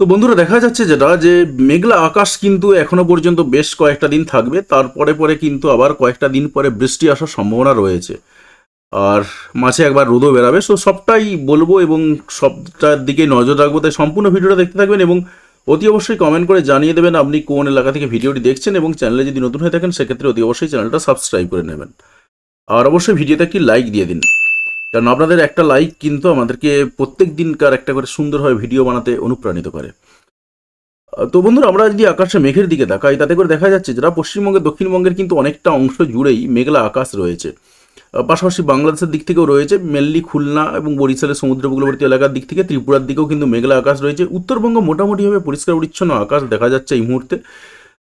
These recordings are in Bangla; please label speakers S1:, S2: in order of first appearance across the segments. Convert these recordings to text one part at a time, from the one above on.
S1: তো বন্ধুরা, দেখা যাচ্ছে যেটা যে মেঘলা আকাশ কিন্তু এখনও পর্যন্ত বেশ কয়েকটা দিন থাকবে। তারপরে পরে কিন্তু আবার কয়েকটা দিন পরে বৃষ্টি আসার সম্ভাবনা রয়েছে। আর মাঝে একবার রোদও বেরাবে। সো সবটাই বলব এবং সবটার দিকে নজর রাখব। তাই সম্পূর্ণ ভিডিওটা দেখতে থাকবেন এবং অতি অবশ্যই কমেন্ট করে জানিয়ে দেবেন আপনি কোন এলাকা থেকে ভিডিওটি দেখছেন এবং চ্যানেলে যদি নতুন হয়ে থাকেন, সেক্ষেত্রে অতি অবশ্যই চ্যানেলটা সাবস্ক্রাইব করে নেবেন। আর অবশ্যই ভিডিওতে একটি লাইক দিয়ে দিন। কারণ আপনাদের একটা লাইক কিন্তু আমাদেরকে প্রত্যেক দিনকার একটা করে সুন্দরভাবে ভিডিও বানাতে অনুপ্রাণিত করে। তো বন্ধুরা, আমরা যদি আকাশে মেঘের দিকে তাকাই, তাতে করে দেখা যাচ্ছে যারা পশ্চিমবঙ্গের, দক্ষিণবঙ্গের কিন্তু অনেকটা অংশ জুড়েই মেঘলা আকাশ রয়েছে। পাশাপাশি বাংলাদেশের দিক থেকেও রয়েছে মেনলি খুলনা এবং বরিশালের সমুদ্র উপকূলবর্তী এলাকার দিক থেকে ত্রিপুরার দিকেও কিন্তু মেঘলা আকাশ রয়েছে। উত্তরবঙ্গ মোটামুটিভাবে পরিষ্কার পরিচ্ছন্ন আকাশ দেখা যাচ্ছে এই মুহূর্তে।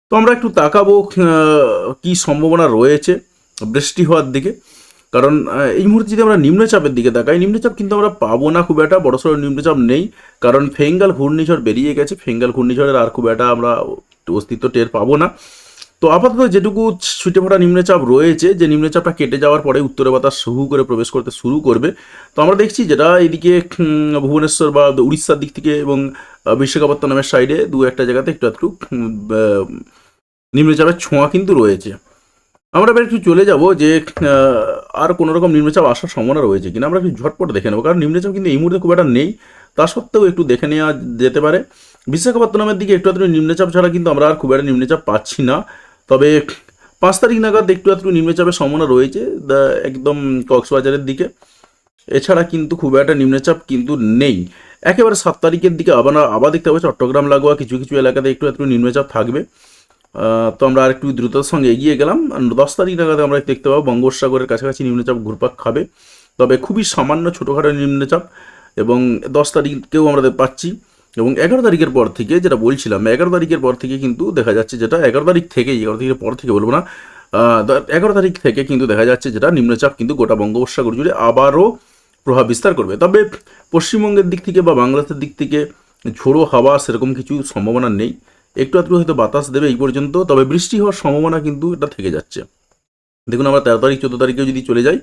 S1: তো আমরা একটু তাকাবো কি সম্ভাবনা রয়েছে বৃষ্টি হওয়ার দিকে। কারণ এই মুহূর্তে যদি আমরা নিম্নচাপের দিকে তাকাই, নিম্নচাপ কিন্তু আমরা পাবো না খুব একটা, বড়সড় নিম্নচাপ নেই। কারণ ফেঙ্গাল ঘূর্ণিঝড় বেরিয়ে গেছে, ফেঙ্গাল ঘূর্ণিঝড়ের আর খুব একটা আমরা অস্তিত্ব টের পাবো না। তো আপাতত যেটুকু ছুটে ফোটা নিম্নচাপ রয়েছে, যে নিম্নচাপটা কেটে যাওয়ার পরে উত্তরে বাতাস হু করে প্রবেশ করতে শুরু করবে। তো আমরা দেখছি যেটা এদিকে ভুবনেশ্বর বা উড়িষ্যার দিক থেকে এবং বিশাখাপত্তনমের সাইডে দু একটা জায়গাতে একটু একটু নিম্নচাপের ছোঁয়া কিন্তু রয়েছে। আমরা এবার একটু চলে যাব যে আর কোনো রকম নিম্নচাপ আসার সম্ভাবনা রয়েছে কিনা আমরা একটু ঝটপট দেখে নেব। কারণ নিম্নচাপ কিন্তু এই মুহূর্তে খুব একটা নেই। তা সত্ত্বেও একটু দেখে নেওয়া যেতে পারে। বিশাখাপত্তনমের দিকে একটু আধটু নিম্নচাপ ছাড়া কিন্তু আমরা আর খুব একটা নিম্নচাপ পাচ্ছি না। তবে পাঁচ তারিখ নাগাদ একটু আধটু নিম্নচাপের সম্ভাবনা রয়েছে একদম কক্সবাজারের দিকে। এছাড়া কিন্তু খুব একটা নিম্নচাপ কিন্তু নেই। একেবারে সাত তারিখের দিকে আবার আবার দেখতে পাবো, চট্টগ্রাম, লাগোয়া কিছু কিছু এলাকাতে একটু একটু নিম্নচাপ থাকবে। তো আমরা আর একটু দ্রুততার সঙ্গে এগিয়ে গেলাম। দশ তারিখ নাগাদ আমরা দেখতে পাবো বঙ্গোপসাগরের কাছাকাছি নিম্নচাপ ঘুরপাক খাবে। তবে খুবই সামান্য ছোটোখাটো নিম্নচাপ এবং দশ তারিখকেও আমরা পাচ্ছি। এবং এগারো তারিখের পর থেকে যেটা বলছিলাম, এগারো তারিখের পর থেকে কিন্তু দেখা যাচ্ছে যেটা এগারো তারিখ থেকে এগারো তারিখের পর থেকে বলব না এগারো তারিখ থেকে কিন্তু দেখা যাচ্ছে যেটা নিম্নচাপ কিন্তু গোটা বঙ্গোপসাগর জুড়ে আবারও প্রভাব বিস্তার করবে। তবে পশ্চিমবঙ্গের দিক থেকে বা বাংলাদেশের দিক থেকে ঝোড়ো হাওয়া সেরকম কিছু সম্ভাবনা নেই। একটু আধটু হয়তো বাতাস দেবে এই পর্যন্ত, তবে বৃষ্টি হওয়ার সম্ভাবনা কিন্তু এটা থেকে যাচ্ছে। দেখুন, আমরা তেরো তারিখ, চোদ্দ তারিখে যদি চলে যাই,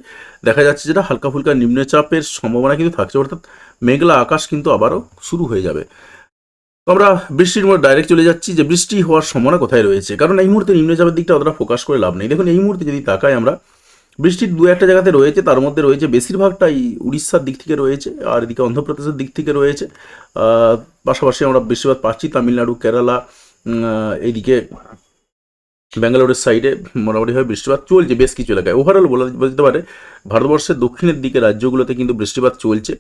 S1: দেখা যাচ্ছে যেটা হালকা ফুলকা নিম্নচাপের সম্ভাবনা কিন্তু থাকছে, অর্থাৎ মেঘলা আকাশ কিন্তু আবারও শুরু হয়ে যাবে। তো আমরা বৃষ্টির মধ্যে ডাইরেক্ট চলে যাচ্ছি, যে বৃষ্টি হওয়ার সম্ভাবনা কোথায় রয়েছে? কারণ এই মুহূর্তে নিম্নচাপের দিকটা অতটা ফোকাস করে লাভ নেই। দেখুন, এই মুহূর্তে যদি তাকাই আমরা, বৃষ্টির দু একটা জায়গাতে রয়েছে, তার মধ্যে রয়েছে বেশিরভাগটাই উড়িষ্যার দিক থেকে রয়েছে, আর এদিকে অন্ধ্রপ্রদেশের দিক থেকে রয়েছে। পাশাপাশি আমরা বেশিরভাগ পাচ্ছি তামিলনাড়ু, কেরালা এইদিকে ব্যাঙ্গালোরের সাইডে মোটামুটিভাবে বৃষ্টিপাত চলছে, বেশ কিছু এলাকায়। ওভারঅল বলা বলতে পারে, ভারতবর্ষের দক্ষিণের দিকে রাজ্যগুলোতে কিন্তু বৃষ্টিপাত চলছে।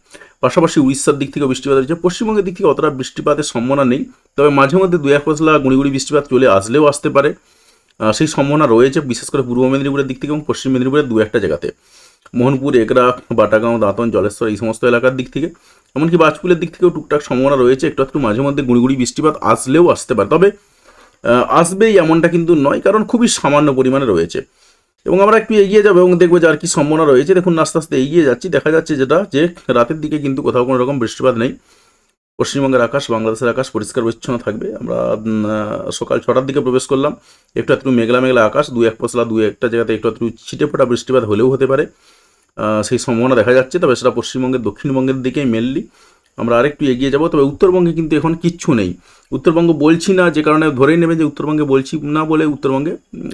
S1: পাশাপাশি উড়িষ্যার দিক থেকে বৃষ্টিপাত হচ্ছে। পশ্চিমবঙ্গের দিক থেকে অতটা বৃষ্টিপাতের সম্ভাবনা নেই। তবে মাঝে মধ্যে দু এক পশলা গুঁড়ি বৃষ্টিপাত চলে আসলেও আসতে পারে। সেই সম্ভাবনা রয়েছে, বিশেষ করে পূর্ব মেদিনীপুরের দিক থেকে এবং পশ্চিম মেদিনীপুরের দু একটা জায়গাতে। মোহনপুর একরা বাটাগাঁও, দাঁতন, জলেশ্বর এই সমস্ত এলাকার দিক থেকে। এমনকি বাজপুরের দিক থেকেও টুকটাক সম্ভাবনা রয়েছে। একটু একটু মাঝে মধ্যে গুঁড়িগুড়ি বৃষ্টিপাত আসলেও আসতে পারে। তবে আসবেই এমনটা কিন্তু নয়, কারণ খুবই সামান্য পরিমাণে রয়েছে। এবং আমরা একটু এগিয়ে যাব এবং দেখব যে আর কি সম্ভাবনা রয়েছে। দেখুন, আস্তে আস্তে এগিয়ে যাচ্ছি। দেখা যাচ্ছে যেটা, যে রাতের দিকে কিন্তু কোথাও কোনো রকম বৃষ্টিপাত নেই। পশ্চিমবঙ্গের আকাশ, বাংলাদেশের আকাশ পরিষ্কার, পরিচ্ছন্ন থাকবে। আমরা সকাল ছটার দিকে প্রবেশ করলাম। একটু একটু মেঘলা মেঘলা আকাশ দু এক পশলা দু একটা জায়গাতে একটু একটু ছিটে ফোটা বৃষ্টিপাত হলেও হতে পারে। সেই সম্ভাবনা দেখা যাচ্ছে, তবে সেটা পশ্চিমবঙ্গের, দক্ষিণবঙ্গের দিকেই মেনলি আমরা আরেকটু এগিয়ে যাব, তবে উত্তরবঙ্গে কিন্তু এখন কিচ্ছু নেই। উত্তরবঙ্গ বলছি না যে কারণে ধরেই নেবে যে উত্তরবঙ্গে বলছি না বলে উত্তরবঙ্গে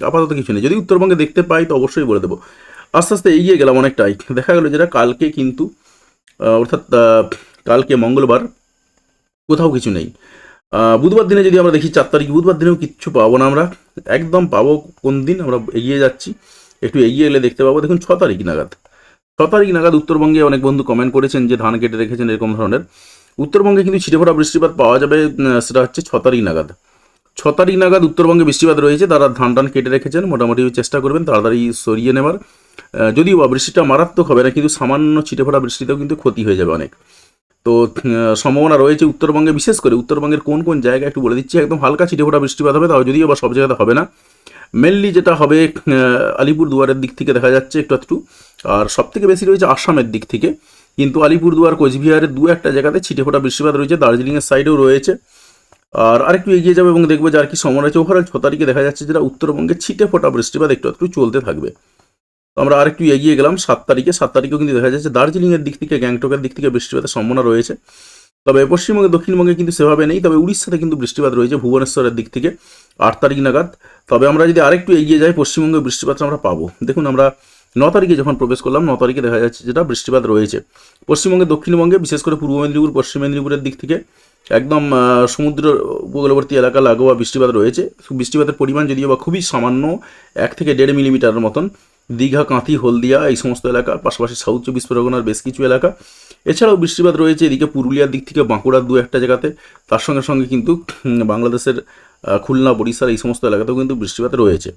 S1: আপাতত কিছু নেই। যদি উত্তরবঙ্গে দেখতে পাই, তো অবশ্যই বলে দেবো। আস্তে আস্তে এগিয়ে গেলাম অনেকটাই। দেখা গেলো যেটা কালকে কিন্তু অর্থাৎ কালকে মঙ্গলবার কোথাও কিছু নেই। বুধবার দিনে যদি আমরা দেখি, চার তারিখ বুধবার দিনেও কিচ্ছু পাবো না আমরা। একদম পাবো কোন দিন, আমরা এগিয়ে যাচ্ছি। একটু এগিয়ে এলে দেখতে পাবো। দেখুন, ছ তারিখ নাগাদ। ছ তারিখ নাগাদ উত্তরবঙ্গে অনেক বন্ধু কমেন্ট করেছেন যে, ধান কেটে রেখেছেন এরকম ধরনের। উত্তরবঙ্গে কিন্তু ছিটে ফোটা বৃষ্টিপাত পাওয়া যাবে সেটা হচ্ছে ছ তারিখ নাগাদ। ছ তারিখ নাগাদ উত্তরবঙ্গে বৃষ্টিপাত রয়েছে। তারা ধান টান কেটে রেখেছেন। মোটামুটি চেষ্টা করবেন তাড়াতাড়ি সরিয়ে নেবার যদিও বৃষ্টিটা মারাত্মক হবে না, কিন্তু সামান্য ছিটে ফোটা বৃষ্টিতেও কিন্তু ক্ষতি হয়ে যাবে অনেক। তো সম্ভাবনা রয়েছে উত্তরবঙ্গে, বিশেষ করে উত্তরবঙ্গের কোন কোন জায়গায় একটু বলে দিচ্ছি, একদম হালকা ছিটে ফোটা বৃষ্টিপাত হবে, তাও যদিও বা সব জায়গাতে হবে না। মেনলি যেটা হবে আলিপুর দুয়ারের দিক থেকে দেখা যাচ্ছে একটু একটু আর সব থেকে বেশি রয়েছে আসামের দিক থেকে। কিন্তু আলিপুরদুয়ার, কোচবিহারের দু একটা জায়গাতে ছিটে ফোটা বৃষ্টিপাত রয়েছে, দার্জিলিংয়ের সাইডেও রয়েছে। আর আরেকটু এগিয়ে যাবে এবং দেখব যে আর কি সম্ভাবনা রয়েছে। ওভারঅল ছ তারিখে দেখা যাচ্ছে যেটা উত্তরবঙ্গে ছিটে ফোটা বৃষ্টিপাত, একটু একটু চলতে থাকবে। আমরা আরেকটু এগিয়ে গেলাম, সাত তারিখে। সাত তারিখেও কিন্তু দেখা যাচ্ছে দার্জিলিংয়ের দিক থেকে, গ্যাংটকের দিক থেকে বৃষ্টিপাতের সম্ভাবনা রয়েছে। তবে পশ্চিমবঙ্গে, দক্ষিণবঙ্গে কিন্তু সেভাবে নেই, তবে উড়িষ্যাতে কিন্তু বৃষ্টিপাত রয়েছে, ভুবনেশ্বরের দিক থেকে আট তারিখ নাগাদ। তবে আমরা যদি আরেকটু এগিয়ে যাই, পশ্চিমবঙ্গে বৃষ্টিপাতটা আমরা পাবো। দেখুন, আমরা ন তারিখে যখন প্রবেশ করলাম, ন তারিখে দেখা যাচ্ছে যেটা বৃষ্টিপাত রয়েছে। পশ্চিমবঙ্গে, দক্ষিণবঙ্গে, বিশেষ করে পূর্ব মেদিনীপুর, পশ্চিম মেদিনীপুরের দিক থেকে একদম সমুদ্র উপকূলবর্তী এলাকা লাগোয়া বৃষ্টিপাত রয়েছে। বৃষ্টিপাতের পরিমাণ যদিও বা খুবই সামান্য, এক থেকে দেড় মিলিমিটারের মতন। দীঘা, কাঁথি, হলদিয়া এই সমস্ত এলাকা, পাশাপাশি সাউথ চব্বিশ পরগনার বেশ কিছু এলাকা। এছাড়াও বৃষ্টিপাত রয়েছে, এদিকে পুরুলিয়ার দিক থেকে বাঁকুড়ার দু একটা জায়গাতে। তার সঙ্গে সঙ্গে কিন্তু বাংলাদেশের খুলনা, বরিশাল এই সমস্ত এলাকাতেও কিন্তু বৃষ্টিপাত রয়েছে।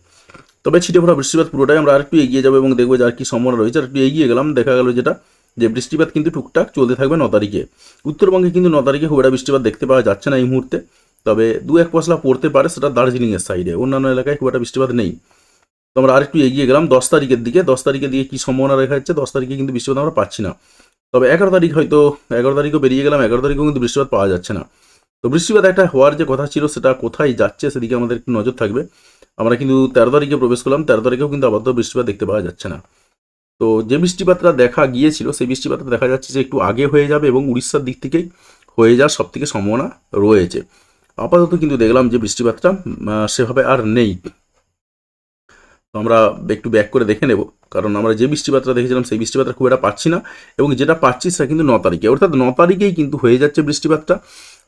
S1: তবে ছিটে বৃষ্টিপাত পুরোটাই আমরা আরেকটু এগিয়ে যাব এবং দেখব যে আর কি সম্ভাবনা রয়েছে। আর একটু এগিয়ে গেলাম, দেখা গেল যেটা, যে বৃষ্টিপাত কিন্তু টুকটাক চলতে থাকবে ন তারিখে। উত্তরবঙ্গে কিন্তু ন তারিখে একটা বৃষ্টিপাত দেখতে পাওয়া যাচ্ছে না এই মুহূর্তে। তবে দু এক পশলা পড়তে পারে, সেটা দার্জিলিংয়ের সাইডে অন্যান্য এলাকায় খুব একটা বৃষ্টিপাত নেই। তো আমরা আরেকটু এগিয়ে গেলাম, দশ তারিখের দিকে। দশ তারিখের দিকে কী সম্ভাবনা রেখা যাচ্ছে? দশ তারিখে কিন্তু বৃষ্টিপাত আমরা পাচ্ছি না। তবে এগারো তারিখ হয়তো, এগারো তারিখও বেরিয়ে গেলাম, এগারো তারিখেও কিন্তু বৃষ্টিপাত পাওয়া যাচ্ছে না। তো বৃষ্টিপাত একটা হওয়ার যে কথা ছিল, সেটা কোথায় যাচ্ছে সেদিকে আমাদের একটু নজর থাকবে। আমরা কিন্তু তেরো তারিখে প্রবেশ করলাম, তেরো তারিখেও কিন্তু আপাতত বৃষ্টিপাত দেখতে পাওয়া যাচ্ছে না। তো যে বৃষ্টিপাতটা দেখা গিয়েছিল, সেই বৃষ্টিপাতটা দেখা যাচ্ছে যে একটু আগে হয়ে যাবে এবং উড়িষ্যার দিক থেকেই হয়ে যাওয়ার সব থেকে সম্ভাবনা রয়েছে। আপাতত কিন্তু দেখলাম যে বৃষ্টিপাতটা সেভাবে আর নেই। তো আমরা একটু ব্যাক করে দেখে নেব। কারণ আমরা যে বৃষ্টিপাতটা দেখেছিলাম, সেই বৃষ্টিপাতটা খুব একটা পাচ্ছি না। এবং যেটা পাচ্ছি সেটা কিন্তু ন তারিখে। অর্থাৎ ন তারিখেই কিন্তু হয়ে যাচ্ছে বৃষ্টিপাতটা।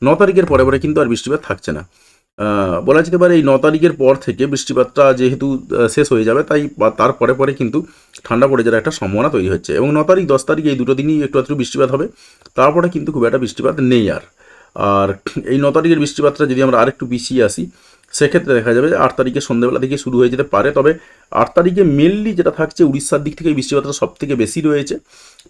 S1: ন তারিখের পরে পরে কিন্তু আর বৃষ্টিপাত থাকছে না। বলা যেতে পারে এই ন তারিখের পর থেকে বৃষ্টিপাতটা যেহেতু শেষ হয়ে যাবে, তাই তার পরে পরে কিন্তু ঠান্ডা পড়ে যাওয়ার একটা সম্ভাবনা তৈরি হচ্ছে। এবং ন তারিখ, দশ তারিখ এই দুটো দিনই একটু একটু বৃষ্টিপাত হবে। তারপরে কিন্তু খুব একটা বৃষ্টিপাত নেই আর। আর এই ন তারিখের বৃষ্টিপাতটা যদি আমরা আরেকটু পিছিয়ে আসি সেক্ষেত্রে দেখা যাবে যে আট তারিখে সন্ধ্যেবেলা থেকে শুরু হয়ে যেতে পারে। তবে আট তারিখে মেনলি যেটা থাকছে উড়িষ্যার দিক থেকে বৃষ্টিপাতটা সব থেকে বেশি রয়েছে।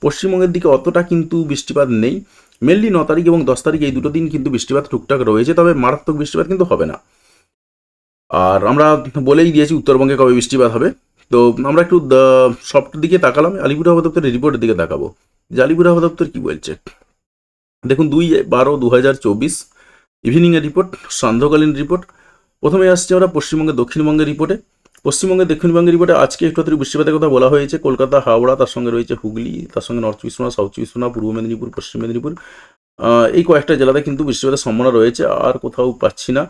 S1: পশ্চিমবঙ্গের দিকে অতটা কিন্তু বৃষ্টিপাত নেই। মেনলি ন তারিখ এবং দশ তারিখ এই দুটো দিন কিন্তু বৃষ্টিপাত টুকটাক রয়েছে, তবে মারাত্মক বৃষ্টিপাত কিন্তু হবে না। আর আমরা বলেই দিয়েছি উত্তরবঙ্গে কবে বৃষ্টিপাত হবে। তো আমরা একটু সফট দিকে তাকালাম। আলিপুর আবহাওয়া দপ্তরের রিপোর্টের দিকে তাকাবো। যে আলিপুর আবহাওয়া দপ্তর কী বলছে? দেখুন, দুই বারো দু হাজার চব্বিশ ইভিনিংয়ের রিপোর্ট সান্ধ্যকালীন রিপোর্ট প্রথমে আসছে আমরা পশ্চিমবঙ্গের দক্ষিণবঙ্গের রিপোর্টে। পশ্চিমবঙ্গের দক্ষিণবঙ্গের রিপোর্টে আজকে একটু বৃষ্টিপাতের কথা বলা হয়েছে। কলকাতা, হাওড়া, তার সঙ্গে রয়েছে হুগলি, তার সঙ্গে নর্থ চব্বিশ পরগনা সাউথ চব্বিশ পরগনা পূর্ব মেদিনীপুর, পশ্চিম মেদিনীপুর। এই কয়েকটা জেলাতে কিন্তু বৃষ্টিপাতের সম্ভাবনা রয়েছে, আর কোথাও পাচ্ছি না।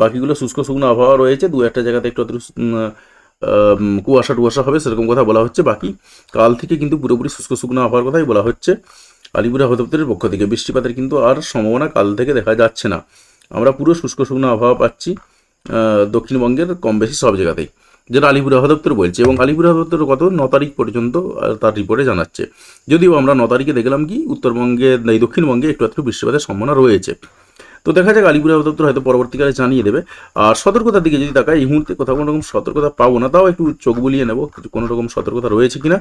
S1: বাকিগুলো শুষ্ক শুকনো আবহাওয়া রয়েছে, দু একটা জায়গাতে একটু কুয়াশা টুয়াশা হবে সেরকম কথা বলা হচ্ছে। বাকি কাল থেকে কিন্তু পুরোপুরি শুষ্ক শুকনো আবহাওয়ার কথাই বলা হচ্ছে আলিপুর আবহাওয়া পক্ষ থেকে। বৃষ্টিপাতের কিন্তু আর সম্ভাবনা কাল থেকে দেখা যাচ্ছে না। আমরা পুরো শুষ্ক শুকনো আবহাওয়া পাচ্ছি। দক্ষিণবঙ্গের কম বেশি সব জায়গাতেই, যেটা আলিপুর আবহাওয়া দপ্তর বলছে। এবং আলিপুর আবহাওয়া দপ্তর ন তারিখ পর্যন্ত তার রিপোর্টে জানাচ্ছে। যদিও আমরা ন তারিখে দেখলাম কি, উত্তরবঙ্গে, এই দক্ষিণবঙ্গে একটু একটু বৃষ্টিপাতের সম্ভাবনা রয়েছে। তো দেখা যাক, আলিপুর আবহাওয়া দপ্তর হয়তো পরবর্তীকালে জানিয়ে দেবে। আর সতর্কতার দিকে যদি তাকায় এই মুহূর্তে কোথাও কোনো রকম সতর্কতা পাবো না, তাও একটু চোখ বুলিয়ে নেব কোনো রকম সতর্কতা রয়েছে কিনা।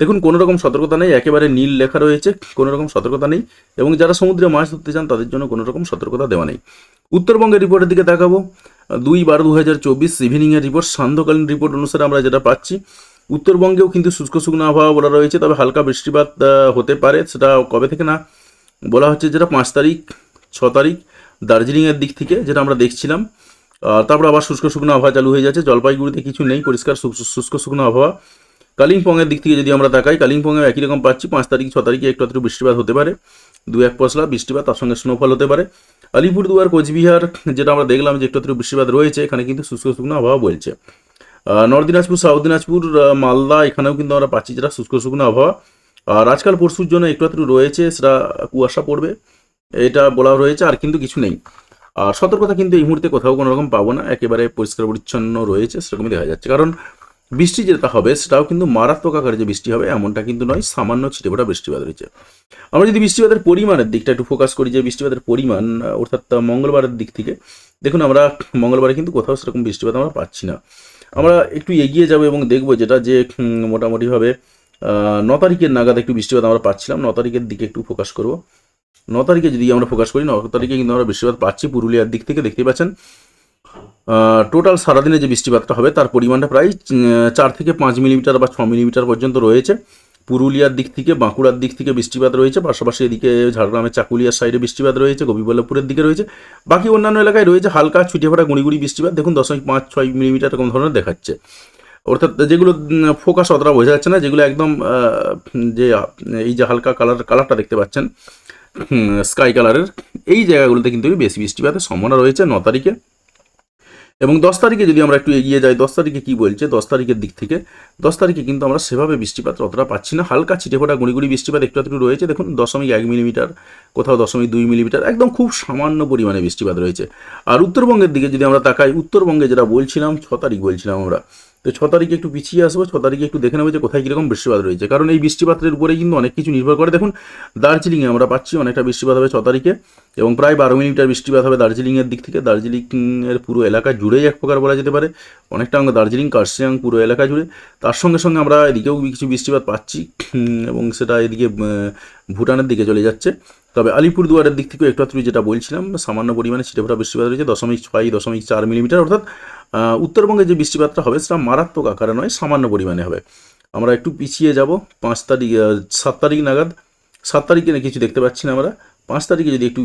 S1: দেখুন, কোনো রকম সতর্কতা নেই, একেবারে নীল লেখা রয়েছে, কোনো রকম সতর্কতা নেই। এবং যারা সমুদ্রে মাছ ধরতে চান, তাদের জন্য কোনো রকম সতর্কতা দেওয়া নেই। উত্তরবঙ্গের রিপোর্টের দিকে তাকাবো। দুই বারো দু হাজার চব্বিশ ইভিনিংয়ের রিপোর্ট সান্ধ্যকালীন রিপোর্ট অনুসারে আমরা যেটা পাচ্ছি, উত্তরবঙ্গেও কিন্তু শুষ্ক শুকনো আবহাওয়া বলা রয়েছে, তবে হালকা বৃষ্টিপাত হতে পারে, সেটা কবে থেকে না বলা হচ্ছে যেটা পাঁচ তারিখ, ছ তারিখ দার্জিলিংয়ের দিক থেকে যেটা আমরা দেখছিলাম। তারপর আবার শুষ্ক শুকনো আবহাওয়া চালু হয়ে যাচ্ছে, জলপাইগুড়িতে কিছু নেই, পরিষ্কার শুষ্ক- শুকনো আবহাওয়া। কালিম্পংয়ের দিক থেকে যদি আমরা তাকাই কালিম্পংয়ে একই রকম পাচ্ছি, পাঁচ তারিখ, ছ তারিখে একটু একটু বৃষ্টিপাত হতে পারে। দু এক পশলা, বৃষ্টিপাত, তার সঙ্গে স্নোফল হতে পারে। আলিপুরদুয়ার, কোচবিহার, যেটা আমরা দেখলাম যে একটু বৃষ্টিপাত রয়েছে, এখানে কিন্তু শুষ্ক শুকনো আবহাওয়া বলছে। নর্থ দিনাজপুর, সাউথ দিনাজপুর মালদা, এখানেও কিন্তু আমরা পাচ্ছি যেটা শুষ্ক শুকনো আবহাওয়া। আর আজকাল পরশুর জন্য একটু একটু রয়েছে, সেটা কুয়াশা পড়বে, এটা বলা রয়েছে, আর কিন্তু কিছু নেই। আর সতর্কতা কিন্তু এই মুহূর্তে কোথাও কোনো রকম পাবো না, একেবারে পরিষ্কার পরিচ্ছন্ন রয়েছে, সেরকমই দেখা যাচ্ছে। কারণ বৃষ্টি যেটা হবে, সেটাও কিন্তু মারাত্মক আকারে যে বৃষ্টি হবে, এমনটা কিন্তু নয়, সামান্য ছিটেফোঁটা বৃষ্টিপাত রয়েছে আমরা যদি বৃষ্টিপাতের পরিমাণের দিকটা একটু ফোকাস করি, যে বৃষ্টিপাতের পরিমাণ অর্থাৎ মঙ্গলবারের দিক থেকে, দেখুন আমরা মঙ্গলবারে কিন্তু কোথাও সেরকম বৃষ্টিপাত আমরা পাচ্ছি না। আমরা একটু এগিয়ে যাব এবং দেখব যেটা যে মোটামুটিভাবে ন তারিখের নাগাদ একটু বৃষ্টিপাত আমরা পাচ্ছিলাম, ন তারিখের দিকে একটু ফোকাস করব। ন তারিখে যদি আমরা ফোকাস করি, ন তারিখে কিন্তু আমরা বৃষ্টিপাত পাচ্ছি, পুরুলিয়ার দিক থেকে দেখতে পাচ্ছেন। টোটাল সারাদিনে যে বৃষ্টিপাতটা হবে, তার পরিমাণটা প্রায় চার থেকে পাঁচ মিলিমিটার বা ছ মিলিমিটার পর্যন্ত রয়েছে। পুরুলিয়ার দিক থেকে, বাঁকুড়ার দিক থেকে বৃষ্টিপাত রয়েছে, পাশাপাশি এদিকে ঝাড়গ্রামের চাকুলিয়ার সাইডে বৃষ্টিপাত রয়েছে গোপীবল্লভপুরের দিকে রয়েছে। বাকি অন্যান্য এলাকায় রয়েছে হালকা ছুটিয়ে ফোটা গুঁড়ি বৃষ্টিপাত, দেখুন দশমিক পাঁচ, ছয় মিলিমিটার এরকম ধরনের দেখাচ্ছে। অর্থাৎ যেগুলো ফোকাস অতটা বোঝা যাচ্ছে না, যেগুলো একদম যে, এই যে হালকা কালার কালারটা দেখতে পাচ্ছেন স্কাই কালারের এই জায়গাগুলোতে কিন্তু বেশি বৃষ্টিপাতের সম্ভাবনা রয়েছে ন তারিখে। এবং দশ তারিখে যদি আমরা একটু এগিয়ে যাই, দশ তারিখে কী বলছে? দশ তারিখের দিক থেকে, দশ তারিখে কিন্তু আমরা সেভাবে বৃষ্টিপাত অতটা পাচ্ছি না। হালকা ছিটেফোটা গুঁড়িগুড়ি বৃষ্টিপাত একটু একটু রয়েছে। দেখুন, দশমিক এক মিলিমিটার, কোথাও দশমিক দুই মিলিমিটার, একদম খুব সামান্য পরিমাণে বৃষ্টিপাত রয়েছে। আর উত্তরবঙ্গের দিকে যদি আমরা তাকাই, উত্তরবঙ্গে যেটা বলছিলাম, ছ তারিখ বলছিলাম আমরা তো ছ তারিখে একটু পিছিয়ে আসব, ছ তারিখে একটু দেখে নেব যে কোথায় কীরকম বৃষ্টিপাত রয়েছে। কারণ এই বৃষ্টিপাতের উপরেই কিন্তু অনেক কিছু নির্ভর করে। দেখুন, দার্জিলিংয়ে আমরা পাচ্ছি অনেকটা বৃষ্টিপাত হবে ছ তারিখে এবং প্রায় বারো মিলিমিটার বৃষ্টিপাত হবে দার্জিলিংয়ের দিক থেকে। দার্জিলিংয়ের পুরো এলাকা জুড়েই এক প্রকার বলা যেতে পারে। অনেকটা অঙ্গ দার্জিলিং, কার্শিয়াং পুরো এলাকা জুড়ে। তার সঙ্গে সঙ্গে আমরা এদিকেও কিছু বৃষ্টিপাত পাচ্ছি এবং সেটা এদিকে ভুটানের দিকে চলে যাচ্ছে। তবে আলিপুরদুয়ারের দিক থেকেও একটু যেটা বলছিলাম, সামান্য পরিমাণে ছিটেফোঁটা বৃষ্টিপাত রয়েছে, দশমিক ছয়, দশমিক চার মিলিমিটার। অর্থাৎ উত্তরবঙ্গে যে বৃষ্টিপাতটা হবে সেটা মারাত্মক আকারে নয়, সামান্য পরিমাণে হবে। আমরা একটু পিছিয়ে যাব, পাঁচ তারিখ সাত তারিখ নাগাদ। সাত তারিখে না কিছু দেখতে পাচ্ছি না আমরা। পাঁচ তারিখে যদি একটু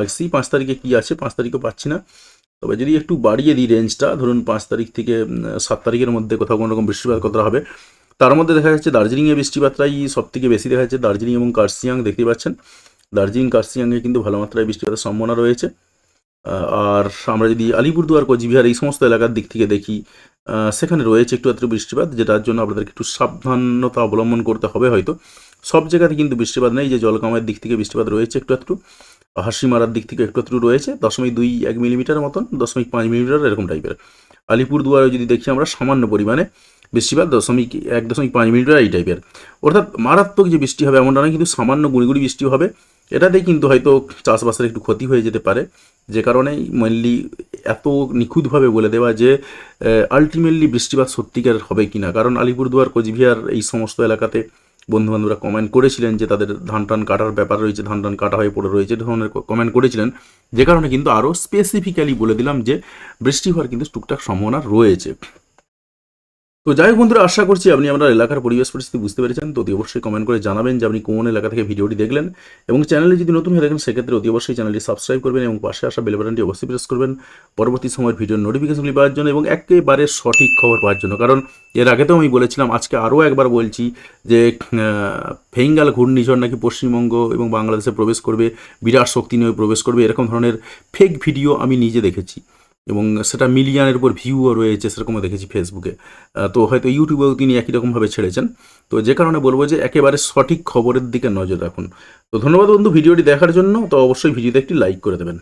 S1: আসি, পাঁচ তারিখে কি আছে, পাঁচ তারিখও পাচ্ছি না। তবে যদি একটু বাড়িয়ে দিই রেঞ্জটা, ধরুন পাঁচ তারিখ থেকে সাত তারিখের মধ্যে কোথাও কোনো রকম বৃষ্টিপাত কতটা হবে, তার মধ্যে দেখা যাচ্ছে দার্জিলিংয়ে বৃষ্টিপাতটাই সব থেকে বেশি দেখা যাচ্ছে। দার্জিলিং এবং কার্সিয়াং দেখতে পাচ্ছেন। দার্জিলিং কার্সিয়াংয়ে কিন্তু ভালো মাত্রায় বৃষ্টিপাতের সম্ভাবনা রয়েছে। আর আমরা যদি আলিপুরদুয়ার, কোচবিহার এই সমস্ত এলাকার দিক থেকে দেখি সেখানে রয়েছে একটু একটু বৃষ্টিপাত, যেটার জন্য আপনাদেরকে একটু সাবধানতা অবলম্বন করতে হবে হয়তো। সব জায়গাতে কিন্তু বৃষ্টিপাত নেই, যে জলকামের দিক থেকে বৃষ্টিপাত রয়েছে একটু একটু হাসিমারার দিক থেকে একটু একটু রয়েছে, দশমিক দুই এক মিলিমিটার মতন, দশমিক পাঁচ মিলিমিটার এরকম টাইপের। আলিপুরদুয়ারে যদি দেখি আমরা, সামান্য পরিমাণে বৃষ্টিপাত, দশমিক এক দশমিক পাঁচ মিলিমিটার এই টাইপের। অর্থাৎ মারাত্মক যে বৃষ্টি হবে, এমনটা নয়, কিন্তু সামান্য গুঁড়ি বৃষ্টি হবে। এটাতেই কিন্তু হয়তো চাষবাসের একটু ক্ষতি হয়ে যেতে পারে। যে কারণেই মেনলি এত নিখুঁতভাবে বলে দেওয়া যে আলটিমেটলি বৃষ্টিপাত সত্যিকার হবে কি না কারণ আলিপুরদুয়ার, কোচবিহার এই সমস্ত এলাকাতে বন্ধুবান্ধবরা কমেন্ট করেছিলেন যে, তাদের ধান টান কাটার ব্যাপার রয়েছে ধান টান কাটা হয়ে পড়ে রয়েছে ধরনের কমেন্ট করেছিলেন। যে কারণে কিন্তু আরও স্পেসিফিক্যালি বলে দিলাম যে, বৃষ্টি হওয়ার কিন্তু টুকটাক সম্ভাবনা রয়েছে। তো যাই হোক বন্ধুরা, আশা করছি আপনি আপনার এলাকার পরিবেশ পরিস্থিতি বুঝতে পেরেছেন। তো অতি অবশ্যই কমেন্ট করে জানাবেন যে আপনি কোন এলাকা থেকে ভিডিওটি দেখলেন। এবং চ্যানেলে যদি নতুন হয়ে থাকেন, সেক্ষেত্রে অতি অবশ্যই চ্যানেলটি সাবস্ক্রাইব করবেন এবং পাশে আসা বেল বাটনটি অবশ্যই প্রেস করবেন। পরবর্তী সময়ের ভিডিওর নোটিফিকেশনগুলি পাওয়ার জন্য এবং একেবারে সঠিক খবর পাওয়ার জন্য। কারণ এর আগে তো আমি বলেছিলাম, আজকে আরও একবার বলছি যে ফেঙ্গাল ঘূর্ণিঝড় নাকি পশ্চিমবঙ্গ এবং বাংলাদেশে প্রবেশ করবে, বিরাট শক্তি নিয়ে প্রবেশ করবে, এরকম ধরনের ফেক ভিডিও আমি নিজে দেখেছি। এবং সেটা মিলিয়নের উপর ভিউও রয়েছে, সেরকমও দেখেছি ফেসবুকে তো হয়তো ইউটিউবেও তিনি একই রকমভাবে ছেড়েছেন। তো যে কারণে বলব যে একেবারে সঠিক খবরের দিকে নজর রাখুন। তো ধন্যবাদ বন্ধু, ভিডিওটি দেখার জন্য। তো অবশ্যই ভিডিওতে একটি লাইক করে দেবেন।